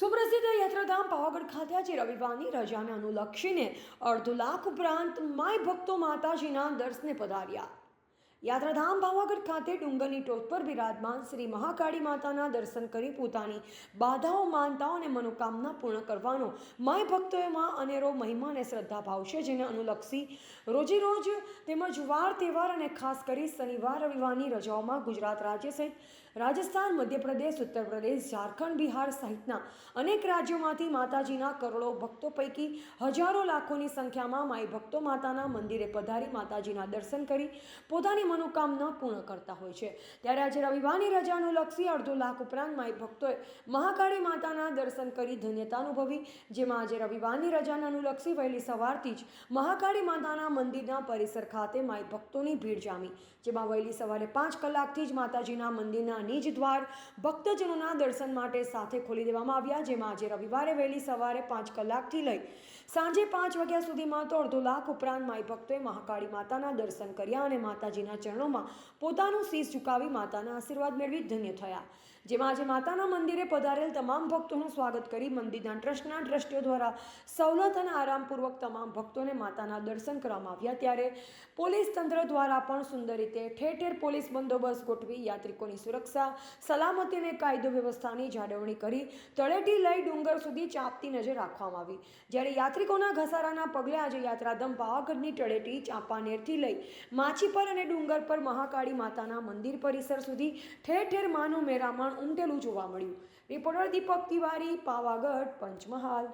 સુપ્રસિદ્ધ યાત્રાધામ પાવાગઢ ખાતે આજે રવિવારની રજાને અનુલક્ષીને અડધો લાખ ઉપરાંત માય ભક્તો માતાજીના દર્શને પધાર્યા. યાત્રાધામ ભાવાગઢ ખાતે ડુંગરની ટોચ પર બિરાજમાન શ્રી મહાકાળી માતાના દર્શન કરી પોતાની બાધાઓ, માનતાઓ અને મનોકામના પૂર્ણ કરવાનો માય ભક્તોમાં અનેરો મહિમા અને શ્રદ્ધા ભાવ જેને અનુલક્ષી રોજેરોજ તેમજ વાર તહેવાર અને ખાસ કરી શનિવાર, રવિવારની રજાઓમાં ગુજરાત રાજ્ય સહિત રાજસ્થાન, મધ્યપ્રદેશ ઉત્તર પ્રદેશ ઝારખંડ, બિહાર સહિતના અનેક રાજ્યોમાંથી માતાજીના કરોડો ભક્તો પૈકી હજારો લાખોની સંખ્યામાં માય ભક્તો માતાના મંદિરે પધારી માતાજીના દર્શન કરી પોતાની મનોકામના પૂર્ણ કરતા હોય છે. ત્યારે આજે રવિવારની રજાનું લક્ષી અડધો લાખ ઉપરાંત માય ભક્તોએ મહાકાળી માતાના દર્શન કરી ધન્યતા અનુભવી. જેમાં આજે રવિવારની રજાને અનુલક્ષી વહેલી સવારથી જ મહાકાળી માતાના મંદિરના પરિસર ખાતે માય ભક્તોની ભીડ જામી. જેમાં વહેલી સવારે પાંચ કલાકથી જ માતાજીના મંદિરના નિજ દ્વાર ભક્તજનોના દર્શન માટે સાથે ખોલી દેવામાં આવ્યા. જેમાં આજે રવિવારે વહેલી સવારે પાંચ કલાકથી લઈ સાંજે પાંચ વાગ્યા સુધીમાં તો અડધો લાખ ઉપરાંત માય ભક્તોએ મહાકાળી માતાના દર્શન કર્યા અને માતાજીના ચરણોમાં પોતાનું શીશ ઝુકાવી માતાના આશીર્વાદ મેળવી ધન્ય થયા. જેમાં આજે માતાના મંદિરે પધારેલ તમામ ભક્તોનું સ્વાગત કરી મંદિરના ટ્રસ્ટના ટ્રસ્ટીઓ દ્વારા સવલત અને આરામપૂર્વક તમામ ભક્તોને માતાના દર્શન કરવામાં આવ્યા. ત્યારે પોલીસ તંત્ર દ્વારા પણ સુંદર રીતે ઠેર ઠેર પોલીસ બંદોબસ્ત ગોઠવી યાત્રિકોની સુરક્ષા, સલામતી અને કાયદો વ્યવસ્થાની જાળવણી કરી તળેટી લઈ ડુંગર સુધી ચાંપતી નજર રાખવામાં આવી. જ્યારે યાત્રિકોના ઘસારાના પગલે આજે યાત્રાધામ પાવાગઢની તળેટી ચાંપાનેરથી લઈ માછીપર અને ડુંગર પર મહાકાળી માતાના મંદિર પરિસર સુધી ઠેર ઠેર માનું મેરામણ ઉમટેલું જોવા મળ્યું. રિપોર્ટર દીપક તિવારી, પાવાગઢ, પંચમહાલ.